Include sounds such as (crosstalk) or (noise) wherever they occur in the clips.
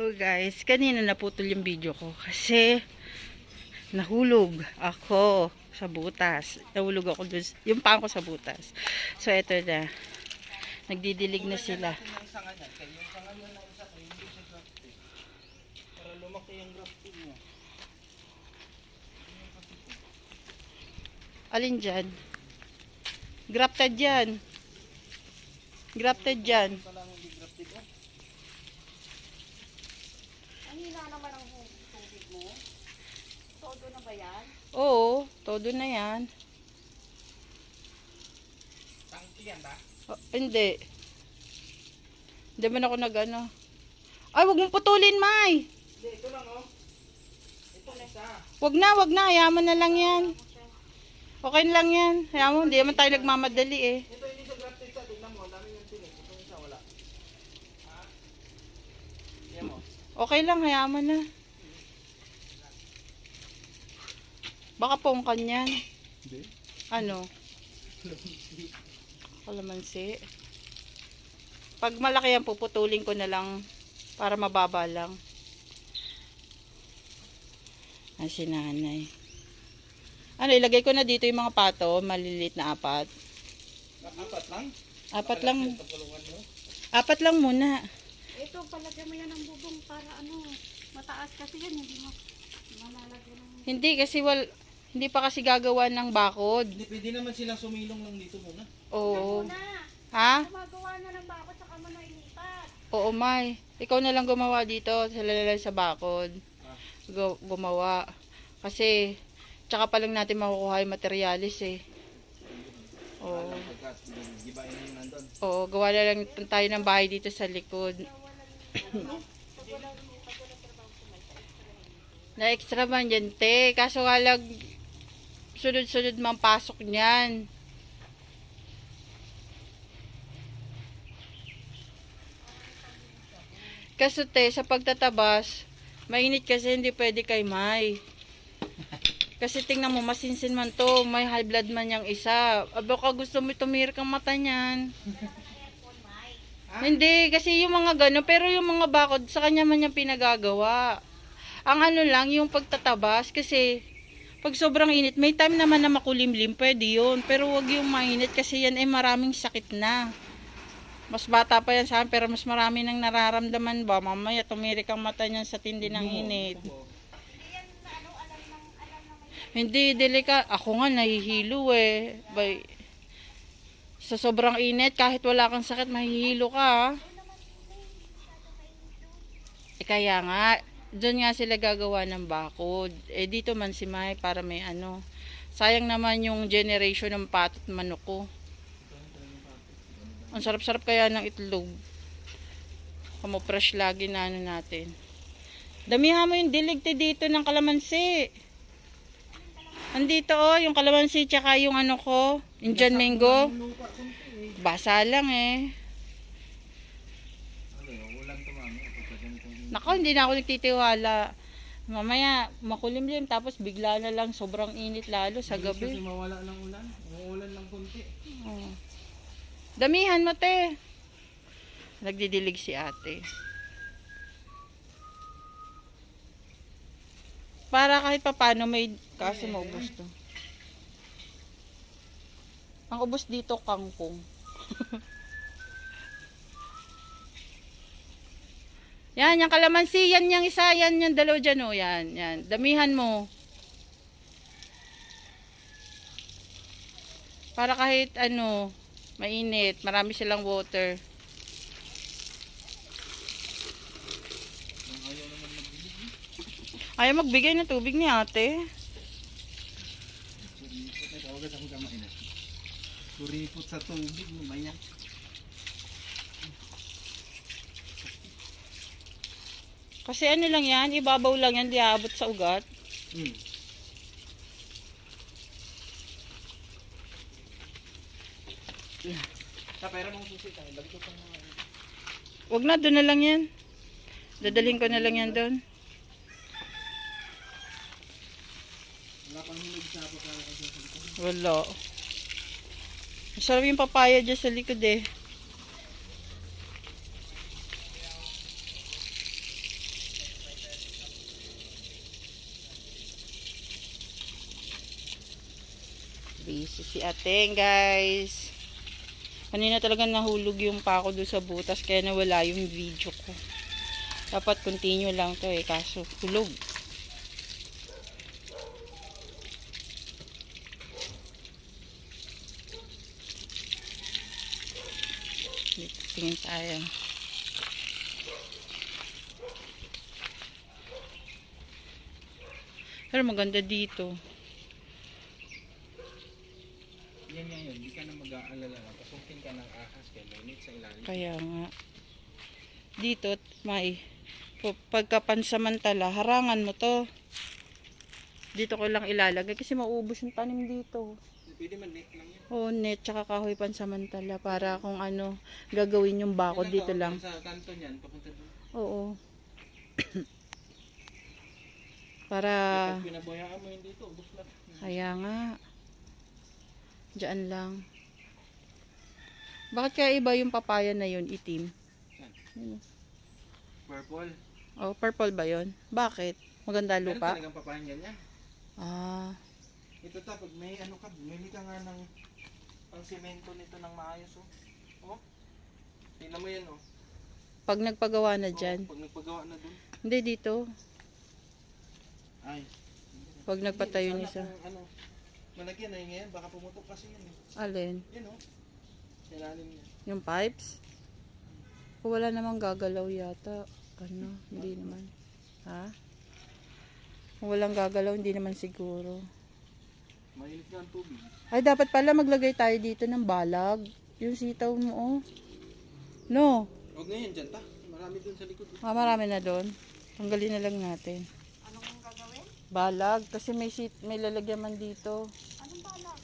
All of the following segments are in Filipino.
So guys, kanina naputol yung video ko kasi nahulog ako sa butas. Nahulog ako dun, yung pang ko sa butas. So eto na. Nagdidilig na sila. Alin dyan? Grafted dyan. Grafted dyan. Grafted oh. Ang hina naman ang tubig mo. Todo na ba yan? Oo, todo na yan. Tangki yan ba? Oh, hindi. Hindi man ako nag ano. Ay, wag mong putulin, May. Hindi, ito lang oh. Ito na isa. Wag na, wag na. Hayaan mo na lang yan. Okay lang yan. Hayaan mo, hindi naman tayo nagmamadali eh. Ito hindi siya grafted sa, tignan mo, dami niyang tinig. Ito isa wala. Ha? Yan mo. Okay lang, hayaan mo na. Baka pongkan yan. Hindi. Ano? Kalamansi. Pag malaki yan, puputulin ko na lang para mababa lang. Ah, si nanay. Ano, ilagay ko na dito yung mga pato, maliliit na apat. Apat lang? Apat lang, apat lang muna. Ito, palagyan mo yan ng bubong para ano, mataas kasi yan, hindi mo malalagyan ng... Hindi kasi wal, hindi pa kasi gagawa ng bakod. Hindi, pwede naman silang sumilong lang dito muna. Oo. Na, Ha? gumagawa na ng bakod saka mo na ilipat. Oo, May. Ikaw na lang gumawa dito. Sila na lang sa bakod. Ah. Gu- gumawa. Kasi, tsaka pa lang natin makukuha yung materialis eh. Oo. Oo, gawa na lang tayo ng bahay dito sa likod. na extra man yan, te. Kaso nga lang, sunod-sunod mang pasok niyan. Kaso te, sa pagtatabas, mainit kasi hindi pwede kay May. Kasi tingnan mo, masinsin man to, may high blood man yung isa. Aba ka gusto mo tumirik ang mata niyan. Hindi, kasi yung mga gano, pero yung mga bakod, sa kanya man yung pinagagawa. Ang ano lang, yung pagtatabas, kasi pag sobrang init, may time naman na makulimlim, pwede yun. Pero wag yung mainit kasi yan ay maraming sakit na. Mas bata pa yan sa akin, pero mas marami nang nararamdaman ba? Mamaya tumirik ang mata niyan sa tindi ng init. Hindi, delika. Ako nga, nahihilo eh. Bay, sa sobrang init, kahit wala kang sakit, mahihilo ka. ah. Eh kaya nga, doon nga sila gagawa ng bakod. Eh dito man si Mai para may ano. Sayang naman yung generation ng patot manok ko. Ang sarap-sarap kaya ng itlog. Kamo fresh lagi na ano natin. Damihan mo yung diligte dito ng kalamansi. Andito oh, yung kalamansi tsaka yung ano ko, Indian mango. Basa lang eh. Okay, ulan to mami. Kapag ganitong Nako, hindi na ako nagtitiwala. Mamaya, makulimlim, tapos bigla na lang sobrang init lalo sa Kasi gabi. mawala ng ulan. Uulan lang kunti. Oh. Damihan mo, te. Nagdidilig si ate. Para kahit papano may kasi maubos to. Ang ubos dito, kangkong. (laughs) yan, yung kalamansi, yan yung isa, yan yung dalawa dyan, oh, yan, yan. Damihan mo. Para kahit ano, mainit, marami silang water. Ayaw magbigay ng tubig ni ate. Na. Suripot sa tubig. Mamaya. Kasi ano lang yan, ibabaw lang yan, di aabot sa ugat. Hmm. Sa pera mong susi tayo. Lagi ko pang mga. Wag na, doon na lang yan. Dadalhin ko na lang yan doon. Wala pang hinog sa kaya kasi sa likod. Wala. Masarap yung papaya dyan sa likod eh. Busy si Ateng, guys. Kanina talaga nahulog yung pako doon sa butas kaya nawala yung video ko. Dapat continue lang to eh, kaso hulog. Tingin tayo. Pero maganda dito. Yan nga yun, hindi ka na mag-aalala. Pasukin ka ng ahas kaya mainit sa ilalim. Kaya nga. Dito, may pagkapansamantala, harangan mo to. Dito ko lang ilalagay kasi mauubos yung tanim dito. Pwede man net lang yan. O net, tsaka kahoy pansamantala para kung ano gagawin yung bakod Yan dito ako, lang. Sa kanto niyan, papunta doon. Oo. (coughs) para, pinabayaan mo yun dito, ubos lang. kaya nga. Diyan lang. Bakit kaya iba yung papaya na yun, itim? Yun. Purple. Oh, purple ba yun? Bakit? Maganda lupa? talagang papayan ganyan. Ah, Ito ta, pag may ano ka, bumili ka nga ng pang semento nito ng maayos oh. Oh. Tingnan mo yan oh. pag nagpagawa na Oh, dyan. pag nagpagawa na dun. Hindi dito. Ay. Pag nagpatayo Hindi, niya sana sa... ano, malagyan ay ngayon, baka pumutok kasi yan eh. Alin? Yan oh. Kailalim niya. Yung pipes? Wala namang gagalaw yata. Ano? Hindi naman. Ha? Kung walang gagalaw, hindi naman siguro. Mainit nga ang tubig. Ay, dapat pala maglagay tayo dito ng balag. Yung sitaw mo, oh. No. Huwag na yan dyan ta. Marami dun sa likod. oh. Ah, marami na doon. Tanggalin na lang natin. Anong gagawin? Balag. Kasi may, sit, may lalagyan man dito. Anong balak?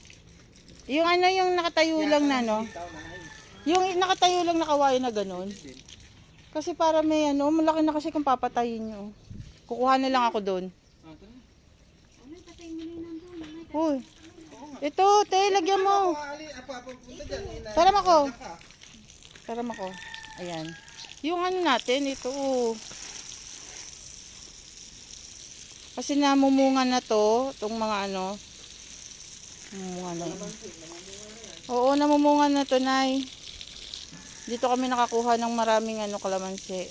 Yung ano, yung nakatayo lang na, no? Sitaw na. Yung nakatayo lang na kawayo na ganun. Kasi para may ano, malaki na kasi kung papatayin nyo. Kukuha na lang ako doon. Uy. Ito, te, lagyan mo. Salam ako. Karam ako. Ayan. Yung ano natin, ito. oh. Kasi namumunga na to, itong mga ano. Namumunga na. Oo, namumunga na to, Nay. Dito kami nakakuha ng maraming ano, kalamansi.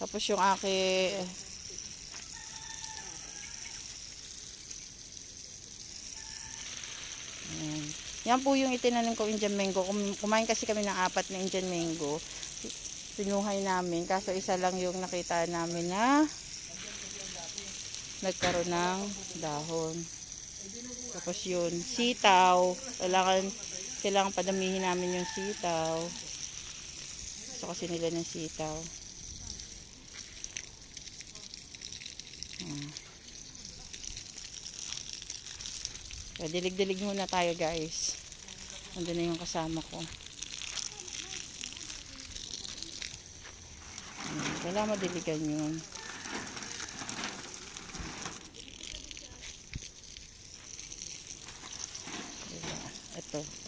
Tapos yung aki... Ayan. Yan po yung itinanim ko Indian mango. Kum- Kumain kasi kami ng apat na Indian mango. Pinuhay namin. Kaso isa lang yung nakita namin na nagkaroon ng dahon. Tapos yun, sitaw. Kailangan, kailangan padamihin namin yung sitaw. Gusto kasi nila ng sitaw. Hmm. Kaya dilig-dilig muna tayo guys. Nandun na yung kasama ko. Hmm, Kailangan madiligan yun. Diba? Ito.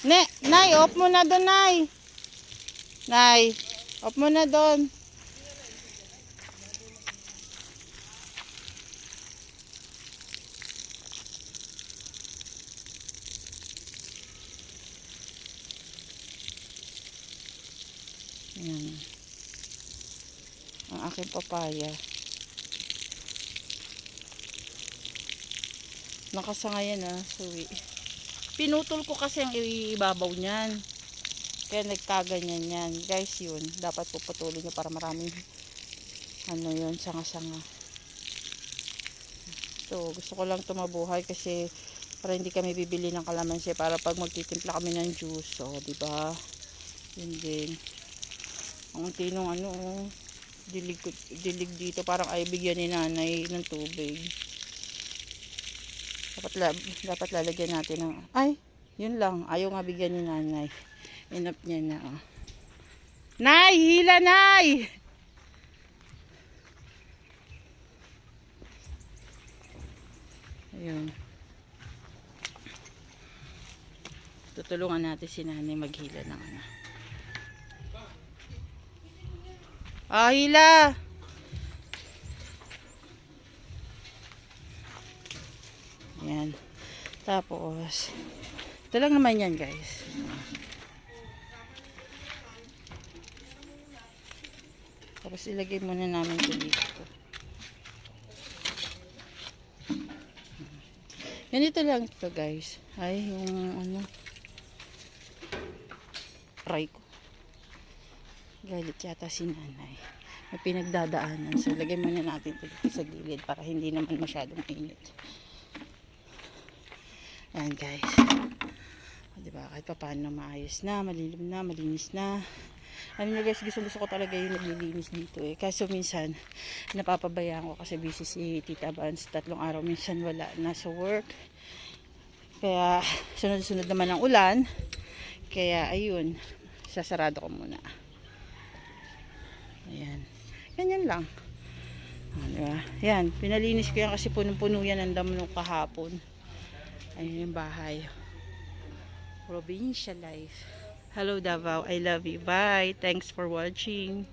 Ne, Nay, off mo na doon, Nay. Nay, off mo na doon. Yan. Ang aking papaya. Nakasangayan ah, suwi. Pinutol ko kasi ang ibabaw niyan. Kaya nagkaganyan yan. Guys, yun. Dapat puputulin nyo para maraming ano yun, sanga-sanga. So, gusto ko lang tumabuhay kasi para hindi kami bibili ng kalamansi para pag magtitimpla kami ng juice. O, di ba? Yun din. Ang unti nung ano, oh, dilig, dilig dito. Parang ay bigyan ni nanay ng tubig dapat, la dapat lalagyan natin ng ay yun lang. Ayaw nga bigyan ni nanay. Inap niya na oh. nay hila nay! Ayun. Tutulungan natin si nanay maghila ng ano. Ah hila! Yan. Tapos, ito lang naman yan guys. Tapos ilagay muna namin ito dito. Ganito lang ito guys. Ay, yung ano. Try ko. Galit yata si nanay. May pinagdadaanan. So, lagay muna natin ito dito sa gilid para hindi naman masyadong init. Ayan guys. O, diba? Kahit pa paano maayos na, malilim na, malinis na. Alam nyo guys, gusto, gusto ko talaga yung naglilinis dito eh. Kaso minsan, napapabayaan ko kasi busy si Tita Vance. Tatlong araw minsan wala na sa work. Kaya, sunod-sunod naman ang ulan. Kaya, ayun, sasarado ko muna. Ayan. Ganyan lang. Diba? Yan, pinalinis ko yan kasi punong-puno yan ang damo nung kahapon. Ayun yung bahay. Provincial life. Hello Davao, I love you. Bye. Thanks for watching.